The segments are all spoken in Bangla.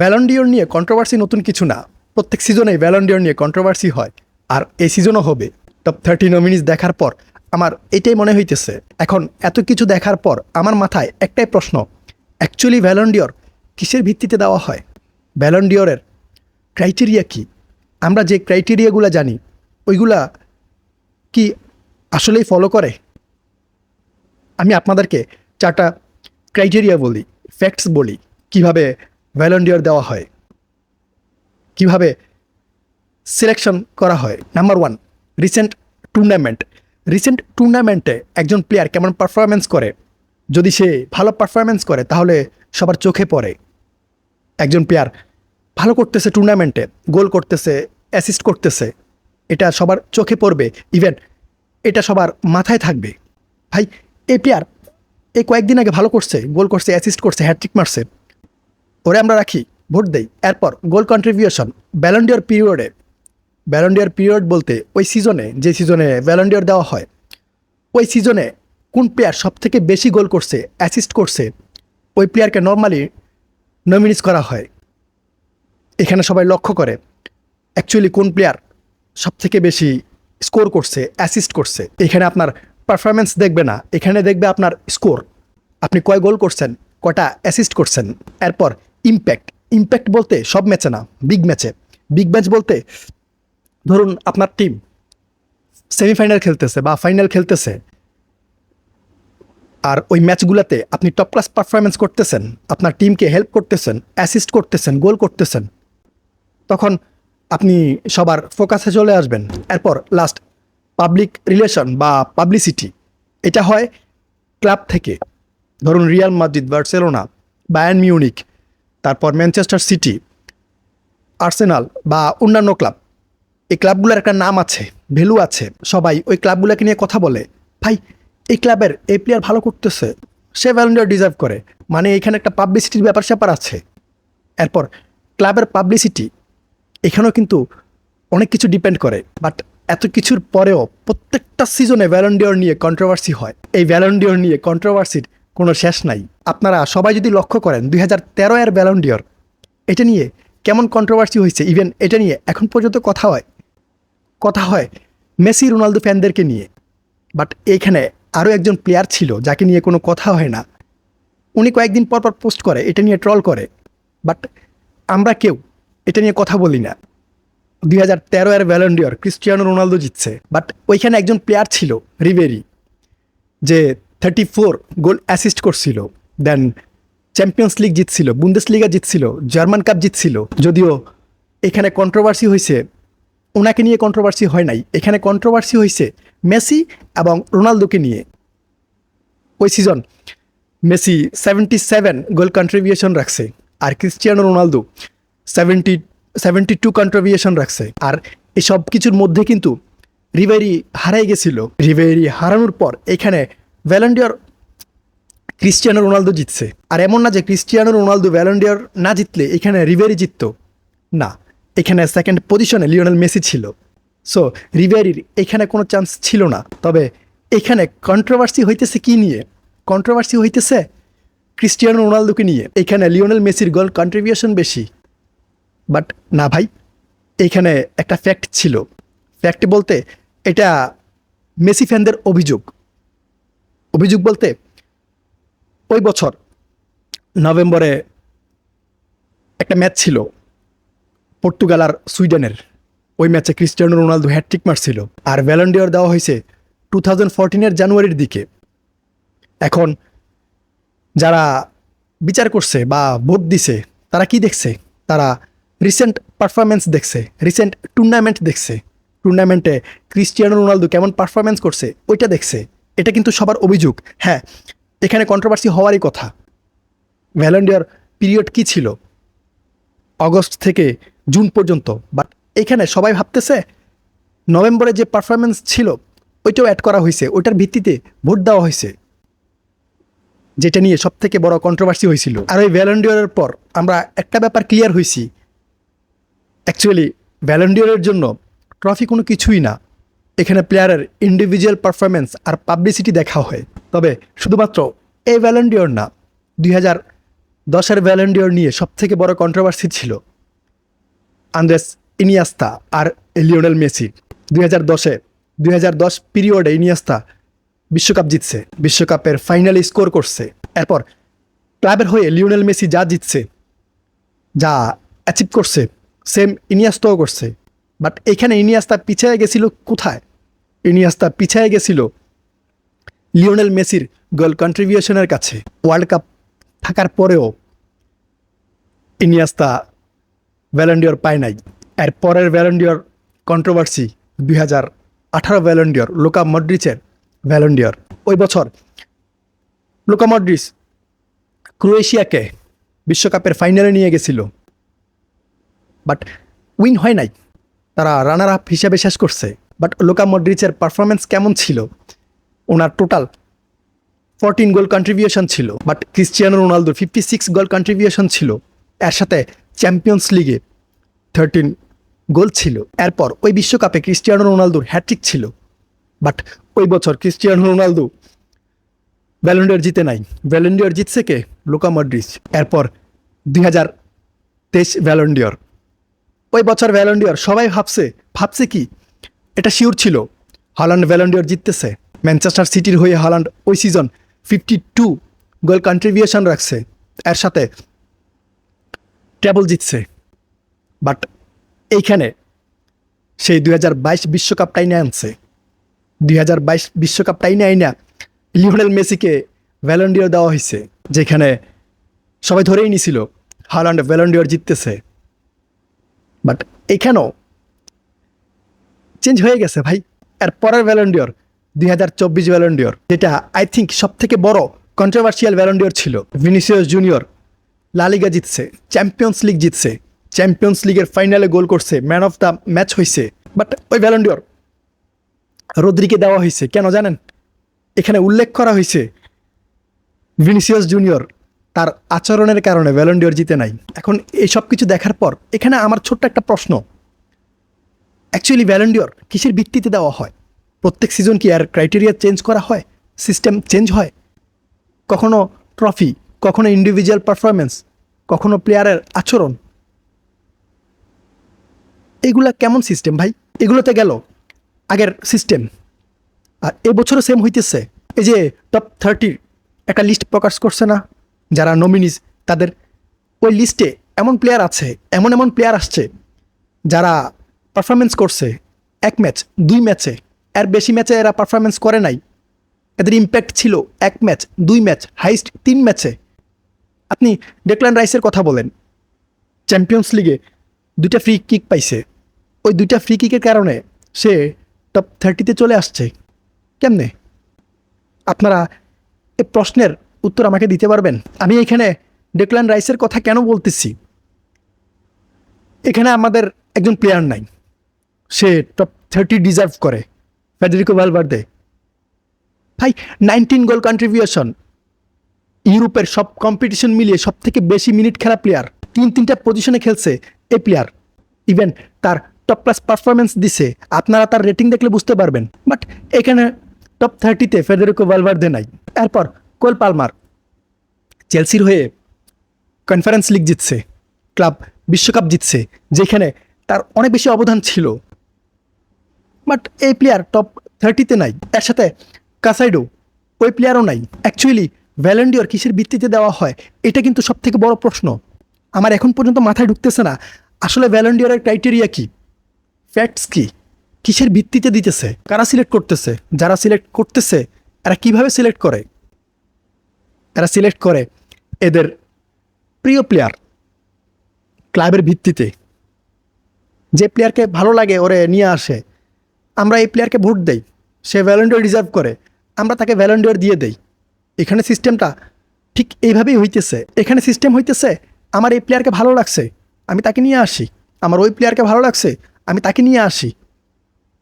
ভ্যালন্ডিওর নিয়ে কন্ট্রোভার্সি নতুন কিছু না। প্রত্যেক সিজনেই ভ্যালন্ডিওর নিয়ে কন্ট্রোভার্সি হয়, আর এই সিজনও হবে। টপ থার্টি নমিনিস দেখার পর আমার এটাই মনে হইতেছে। এখন এত কিছু দেখার পর আমার মাথায় একটাই প্রশ্ন অ্যাকচুয়ালি ভ্যালন্ডিওর কিসের ভিত্তিতে দেওয়া হয়? ভ্যালন্ডিওরের ক্রাইটেরিয়া কি? আমরা যে ক্রাইটেরিয়াগুলো জানি, ওইগুলা কি আসলেই ফলো করে? আমি আপনাদেরকে চারটা ক্রাইটেরিয়া বলি ফ্যাক্টস বলি, কীভাবে ভ্যালন্ডিয়ার দেওয়া হয়। কীভাবে সিলেকশন করা হয়? Number one recent tournament recent টুর্নামেন্টে একজন প্লেয়ার কেমন পারফরমেন্স করে? যদি সে ভালো পারফরমেন্স করে, তাহলে সবার চোখে পড়ে। একজন প্লেয়ার ভালো করতেছে টুর্নামেন্টে গোল করতেছে অ্যাসিস্ট করতেছে, এটা সবার চোখে পড়বে। ইভেন এটা সবার মাথায় থাকবে। ভাই, এই প্লেয়ার এই কয়েকদিন আগে ভালো করছে গোল করছে অ্যাসিস্ট করছে হ্যাট্রিক মারছে। ওরে আমরা রাখি, ভোট দেই। এরপর, গোল কন্ট্রিবিউশন ব্যালন্ডিয়ার পিরিয়ডে ব্যালন্ডিয়ার পিরিয়ড বলতে ওই সিজনে যে সিজনে ব্যালন্ডিয়ার দেওয়া হয়, ওই সিজনে কোন প্লেয়ার সব থেকে বেশি গোল করছে অ্যাসিস্ট করছে, ওই প্লেয়ারকে নর্মালি নমিনিস করা হয়। এখানে সবাই লক্ষ্য করে অ্যাকচুয়ালি কোন প্লেয়ার সব থেকে বেশি স্কোর করছে অ্যাসিস্ট করছে। এখানে আপনার পারফরমেন্স দেখবে না, এখানে দেখবে আপনার স্কোর আপনি কয় গোল করছেন, কটা অ্যাসিস্ট করছেন। এরপর ইম্প্যাক্ট ইম্প্যাক্ট বলতে সব ম্যাচে না বিগ ম্যাচে। বিগ ম্যাচ বলতে ধরুন আপনার টিম সেমিফাইনাল খেলতেছে বা ফাইনাল খেলতেছে আর ওই ম্যাচগুলোতে আপনি টপ ক্লাস পারফরমেন্স করতেছেন, আপনার টিমকে হেল্প করতেছেন অ্যাসিস্ট করতেছেন গোল করতেছেন, তখন আপনি সবার ফোকাসে চলে আসবেন। এরপর লাস্ট পাবলিক রিলেশন বা পাবলিসিটি এটা হয় ক্লাব থেকে। ধরুন Real Madrid Barcelona Bayern Munich তারপর ম্যানচেস্টার সিটি আর্সেনাল বা অন্যান্য ক্লাব এই ক্লাবগুলোর একটা নাম আছে ভ্যালু আছে। সবাই ওই ক্লাবগুলোকে নিয়ে কথা বলে, ভাই, এই ক্লাবের এই প্লেয়ার ভালো করতেছে, সে ভ্যালেন্ডিয়ার ডিজার্ভ করে। মানে এখানে একটা পাবলিসিটির ব্যাপার স্যাপার আছে। এরপর ক্লাবের পাবলিসিটি এখানেও কিন্তু অনেক কিছু ডিপেন্ড করে। বাট এত কিছুর পরেও প্রত্যেকটা সিজনে ভ্যালেন্ডিয়র নিয়ে কন্ট্রোভার্সি হয়। এই ভ্যালেন্ডিয়র নিয়ে কন্ট্রোভার্সির কোনো শেষ নাই। আপনারা সবাই যদি লক্ষ্য করেন, দুই হাজার তেরো এর ভ্যালেন্ডিয়র এটা নিয়ে কেমন কন্ট্রোভার্সি হয়েছে? ইভেন এটা নিয়ে এখন পর্যন্ত কথা হয়। কথা হয় মেসি, রোনালদো ফ্যানদেরকে নিয়ে। বাট এইখানে আরও একজন প্লেয়ার ছিল যাকে নিয়ে কোনো কথা হয় না। উনি কয়েকদিন পর পর পোস্ট করে, এটা নিয়ে ট্রল করে। বাট আমরা কেউ এটা নিয়ে কথা বলি না। দুই হাজার তেরো এর ভ্যালেন্ডিয়র ক্রিস্টিয়ানো রোনালদো জিতছে। বাট ওইখানে একজন প্লেয়ার ছিল রিবেরি যে থার্টি ফোর গোল অ্যাসিস্ট করছিল দেন চ্যাম্পিয়ন্স লিগ জিতছিল বুন্দেস লিগা জিতছিল জার্মান কাপ জিতছিল, যদিও এখানে কন্ট্রোভার্সি হয়েছে, ওনাকে নিয়ে কন্ট্রোভার্সি হয় নাই। এখানে কন্ট্রোভার্সি হয়েছে মেসি এবং রোনালদোকে নিয়ে। ওই season Messi seventy seven goal contribution রাখছে আর Cristiano Ronaldo seventy seventy two contribution রাখছে। আর এসব কিছুর মধ্যে কিন্তু রিভেরি হারাই গেছিল। রিভেরি হারানোর পর এখানে ভ্যালেন্ডিয়ার ক্রিস্টিয়ানো রোনালদো জিতছে। আর এমন না যে ক্রিস্টিয়ানো রোনালদো ভ্যালেন্ডিয়ার না জিতলে এখানে রিভেরি জিততো। না, এখানে সেকেন্ড পজিশনে লিওনেল মেসি ছিল। সো রিভেরির এখানে কোনো চান্স ছিল না। তবে এখানে কন্ট্রোভার্সি হইতেছে কি নিয়ে? কন্ট্রোভার্সি হইতেছে ক্রিস্টিয়ানো রোনালদোকে নিয়ে। এখানে লিওনেল মেসির গোল কন্ট্রিবিউশন বেশি। বাট না ভাই এইখানে একটা ফ্যাক্ট ছিল। ফ্যাক্ট বলতে এটা মেসি ফ্যানদের অভিযোগ। অভিযোগ বলতে ওই বছর নভেম্বরে একটা ম্যাচ ছিল পর্তুগাল আর সুইডেনের। ওই ম্যাচে ক্রিস্টিয়ানো রোনালদো হ্যাট্রিক মারছিল আর ভ্যালেন্ডিয়ার দেওয়া হয়েছে টু থাউজেন্ড ফোরটিনের জানুয়ারির দিকে। এখন যারা বিচার করছে বা ভোট দিছে, তারা কি দেখছে? তারা রিসেন্ট পারফরমেন্স দেখছে রিসেন্ট টুর্নামেন্ট দেখছে। টুর্নামেন্টে ক্রিস্টিয়ানো রোনালদো কেমন পারফরমেন্স করছে, ওইটা দেখছে। এটা কিন্তু সবার অভিযোগ। হ্যাঁ এখানে কন্ট্রোভার্সি হওয়ারই কথা। ভ্যালেন্ডিয়ার পিরিয়ড কি ছিল? অগস্ট থেকে জুন পর্যন্ত। বাট এখানে সবাই ভাবতেছে নভেম্বরে যে পারফরমেন্স ছিল, ওইটাও অ্যাড করা হয়েছে। ওইটার ভিত্তিতে ভোট দেওয়া হয়েছে। যেটা নিয়ে সব থেকে বড় কন্ট্রোভার্সি হয়েছিল। আর ওই ভ্যালেন্ডিয়ারের পর আমরা একটা ব্যাপার ক্লিয়ার হয়েছি। অ্যাকচুয়ালি ভ্যালেন্ডিয়ারের জন্য ট্রফি কোনো কিছুই না। এখানে প্লেয়ারের ইন্ডিভিজুয়াল পারফরমেন্স আর পাবলিসিটি দেখা হয়। তবে শুধুমাত্র এই ভ্যালেন্ডিয়র না, দুই হাজার দশের ভ্যালেন্ডিওর নিয়ে সবথেকে বড় কন্ট্রোভার্সি ছিল আন্দ্রেস ইনিয়াস্তা আর লিওনেল মেসি। দুই হাজার দশে, দুই হাজার দশ পিরিয়ডে ইনিয়াস্তা বিশ্বকাপ জিতছে, বিশ্বকাপের ফাইনালে স্কোর করছে। এরপর ক্লাবের হয়ে লিওনেল মেসি যা জিতছে, যা অ্যাচিভ করছে সেম ইনিয়াস্তাও করছে। বাট এখানে ইনিয়াস্তা পিছিয়ে গেছিল কোথায়? ইনিয়াস্তা পিছিয়ে গেছিল লিওনেল মেসির গোল কন্ট্রিবিউশনের কাছে। ওয়ার্ল্ড কাপ থাকার পরেও ইনিয়াস্তা ভ্যালেন্ডিওর পায় নাই। এর পরের ভ্যালেন্ডিওর কন্ট্রোভার্সি দুই হাজার আঠারো ভ্যালেন্ডিওর লোকা মড্রিচের ভ্যালেন্ডিওর ওই বছর লোকা মড্রিচ ক্রোয়েশিয়াকে বিশ্বকাপের ফাইনালে নিয়ে গেছিল। বাট উইন হয় নাই। তারা রানার আপ হিসাবে শেষ করছে। বাট লোকা মড্রিচের পারফরমেন্স কেমন ছিল? ওনার টোটাল ফোরটিন গোল কন্ট্রিবিউশন ছিল। বাট ক্রিস্টিয়ানো রোনালদোর ফিফটি সিক্স গোল কন্ট্রিবিউশন ছিল। এর সাথে চ্যাম্পিয়ন্স লিগে থার্টিন গোল ছিল। এরপর ওই বিশ্বকাপে ক্রিস্টিয়ানো রোনালদোর হ্যাট্রিক ছিল। বাট ওই বছর ক্রিস্টিয়ানো রোনালদো ভ্যালেন্ডিয়ার জিতে নাই। ভ্যালেন্ডিয়ার জিতছে কে? লোকা মড্রিচ এরপর দুই হাজার তেইশ ভ্যালেন্ডিয়র ওই বছর ভ্যালেন্ডিয়র সবাই ভাবছে ভাবছে কি? এটা শিওর ছিল। Holland Ballon d'Or জিততেছে। ম্যানচেস্টার সিটির হয়ে হল্যান্ড ওই season fifty two goal contribution রাখছে। এর সাথে ট্যাবল জিতছে। বাট এইখানে সেই দুই হাজার বাইশ বিশ্বকাপ টাইনে আনছে। দুই হাজার বাইশ বিশ্বকাপ টাইনে আইনা লিওনেল মেসিকে ভ্যালেন্ডিয়র দেওয়া হয়েছে, যেখানে সবাই ধরেই নিছিল হল্যান্ড ভ্যালেন্ডিয়র জিততেছে। বাট এইখানেও চেঞ্জ হয়ে গেছে ভাই। এর পরের ভ্যালেন্ডিয়র দুই হাজার চব্বিশ ভ্যালেন্ডিয়র যেটা আই থিঙ্ক সব থেকে বড় কন্ট্রোভার্সিয়াল ভ্যালেন্ডিয়র ছিল। ভিনিসিয়াস জুনিয়র লালিগা জিতছে চ্যাম্পিয়ন্স লিগ জিতছে চ্যাম্পিয়ন্স লিগের ফাইনালে গোল করছে ম্যান অফ দ্য ম্যাচ হয়েছে বাট ওই ভ্যালেন্ডিয়র রদ্রিকে দেওয়া হয়েছে কেন জানেন? এখানে উল্লেখ করা হয়েছে ভিনিসিয়াস জুনিয়র তার আচরণের কারণে ভ্যালেন্ডিয়র জিতে নাই। এখন এই সব কিছু দেখার পর, এখানে আমার ছোট্ট একটা প্রশ্ন অ্যাকচুয়ালি ভ্যালেন্ডিয়র কিসের ভিত্তিতে দেওয়া হয়? প্রত্যেক সিজন কি আর ক্রাইটেরিয়া চেঞ্জ করা হয়? সিস্টেম চেঞ্জ হয়? কখনো ট্রফি কখনো ইন্ডিভিজুয়াল পারফরমেন্স কখনো প্লেয়ারের আচরণ? এগুলা কেমন সিস্টেম ভাই? এগুলোতে গেল আগের সিস্টেম আর এবছরও সেম হইতেছে। এই যে টপ থার্টির একটা লিস্ট প্রকাশ করছে না? যারা নমিনিস তাদের ওই লিস্টে এমন প্লেয়ার আছে, এমন এমন প্লেয়ার আসছে, যারা পারফরমেন্স করছে, এক ম্যাচ দুই ম্যাচে এর বেশি ম্যাচে এরা পারফরমেন্স করে নাই। এদের ইম্প্যাক্ট ছিল এক ম্যাচ দুই ম্যাচ হাইস্ট তিন ম্যাচে আপনি ডেকলান রাইসের কথা বলেন। চ্যাম্পিয়ন্স লিগে দুইটা ফ্রি কিক পাইছে। ওই দুইটা ফ্রি কিকের কারণে সে টপ থার্টিতে চলে আসছে। কেমনে? আপনারা এ প্রশ্নের উত্তর আমাকে দিতে পারবেন? আমি এখানে ডেকলান রাইসের কথা কেন বলতেছি? এখানে আমাদের একজন প্লেয়ার নাই। সে টপ থার্টি ডিজার্ভ করে। ফেডেরিকো ভালভার্দে ভাই নাইনটিন গোল কন্ট্রিবিউশন ইউরোপের সব কম্পিটিশন মিলিয়ে সব থেকে বেশি মিনিট খেলা প্লেয়ার তিন, তিনটা পজিশনে খেলছে এই প্লেয়ার ইভেন তার টপ ক্লাস পারফরমেন্স দিছে। আপনারা তার রেটিং দেখলে বুঝতে পারবেন। বাট এখানে টপ থার্টিতে ফেডেরিকো ভালভার্দে নাই। এরপর কোল পালমার। চেলসির হয়ে কনফারেন্স লিগ জিতছে। ক্লাব বিশ্বকাপ জিতছে। যেখানে তার অনেক বেশি অবদান ছিল। বাট এই প্লেয়ার টপ থার্টিতে নাই। এর সাথে কাসাইডো ওই প্লেয়ারও নাই। অ্যাকচুয়ালি ভ্যালেন্ডিওর কিসের ভিত্তিতে দেওয়া হয়, এটা কিন্তু সব থেকে বড় প্রশ্ন। আমার এখন পর্যন্ত মাথায় ঢুকতেছে না, আসলে ভ্যালেন্ডিওরের ক্রাইটেরিয়া কি? ফ্যাক্টস কি? কিসের ভিত্তিতে দিতেছে? কারা সিলেক্ট করতেছে? যারা সিলেক্ট করতেছে, এরা কীভাবে সিলেক্ট করে? এরা সিলেক্ট করে এদের প্রিয় প্লেয়ার ক্লাবের ভিত্তিতে। যে প্লেয়ারকে ভালো লাগে, ওরে নিয়ে আসে। আমরা এই প্লেয়ারকে ভোট দেই, সে ভ্যালেন্ডিয়ার রিজার্ভ করে, আমরা তাকে ভ্যালেন্ডিয়ার দিয়ে দেই। এখানে সিস্টেমটা ঠিক এইভাবেই হইতেছে। এখানে সিস্টেম হইতেছে, আমার এই প্লেয়ারকে ভালো লাগছে, আমি তাকে নিয়ে আসি। আমার ওই প্লেয়ারকে ভালো লাগছে, আমি তাকে নিয়ে আসি।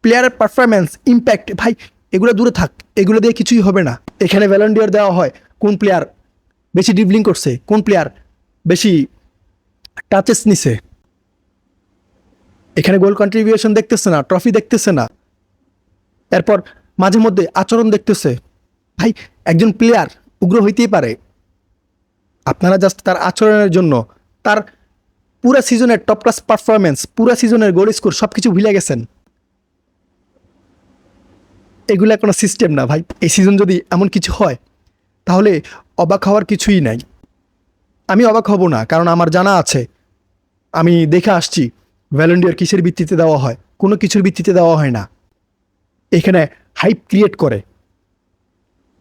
প্লেয়ারের পারফরমেন্স ইম্প্যাক্ট ভাই, এগুলো দূরে থাক, এগুলো দিয়ে কিছুই হবে না। এখানে ভ্যালেন্ডিয়ার দেওয়া হয়, কোন প্লেয়ার বেশি ড্রিবলিং করছে, কোন প্লেয়ার বেশি টাচেস নিছে। এখানে গোল কন্ট্রিবিউশন দেখতেছে না ট্রফি দেখতেছে না। এরপর মাঝে মধ্যে আচরণ দেখতেছে। ভাই, একজন প্লেয়ার উগ্র হইতেই পারে। আপনারা জাস্ট তার আচরণের জন্য, তার পুরা সিজনের টপ ক্লাস পারফরমেন্স পুরা সিজনের গোল স্কোর সব কিছু ভুলে গেছেন। এগুলা কোনো সিস্টেম না ভাই। এই সিজন যদি এমন কিছু হয়, তাহলে অবাক হওয়ার কিছুই নাই। আমি অবাক হব না, কারণ আমার জানা আছে। আমি দেখে আসছি ভ্যালেন্ডিয়ার কিসের ভিত্তিতে দেওয়া হয়? কোনো কিছুর ভিত্তিতে দেওয়া হয় না। এখানে হাইপ ক্রিয়েট করে।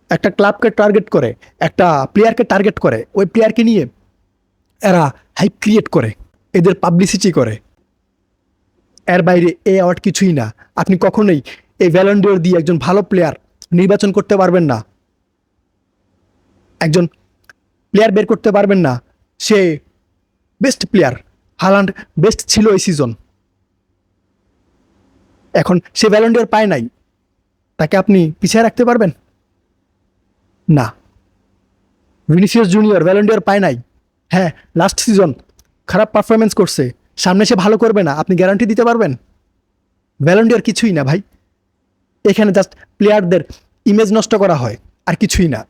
একটা ক্লাবকে টার্গেট করে, একটা প্লেয়ারকে টার্গেট করে, ওই প্লেয়ারকে নিয়ে এরা হাইপ ক্রিয়েট করে, এদের পাবলিসিটি করে। এর বাইরে এ অ্যাওয়ার্ড কিছুই না। আপনি কখনোই এই ভ্যালেন্ডিয়ার দিয়ে একজন ভালো প্লেয়ার নির্বাচন করতে পারবেন না। একজন প্লেয়ার বের করতে পারবেন না। সে বেস্ট প্লেয়ার হালান্ড বেস্ট ছিল এই সিজন এখন সে ভ্যালেন্ডিয়ার পায় নাই। তাকে আপনি পিছিয়ে রাখতে পারবেন? না। ভিনিসিয়াস জুনিয়র ভ্যালেন্ডিয়ার পায় নাই। হ্যাঁ লাস্ট সিজন খারাপ পারফরমেন্স করছে। সামনে সে ভালো করবে না, আপনি গ্যারান্টি দিতে পারবেন? ভ্যালেন্ডিয়ার কিছুই না ভাই। এখানে জাস্ট প্লেয়ারদের ইমেজ নষ্ট করা হয়, আর কিছুই না।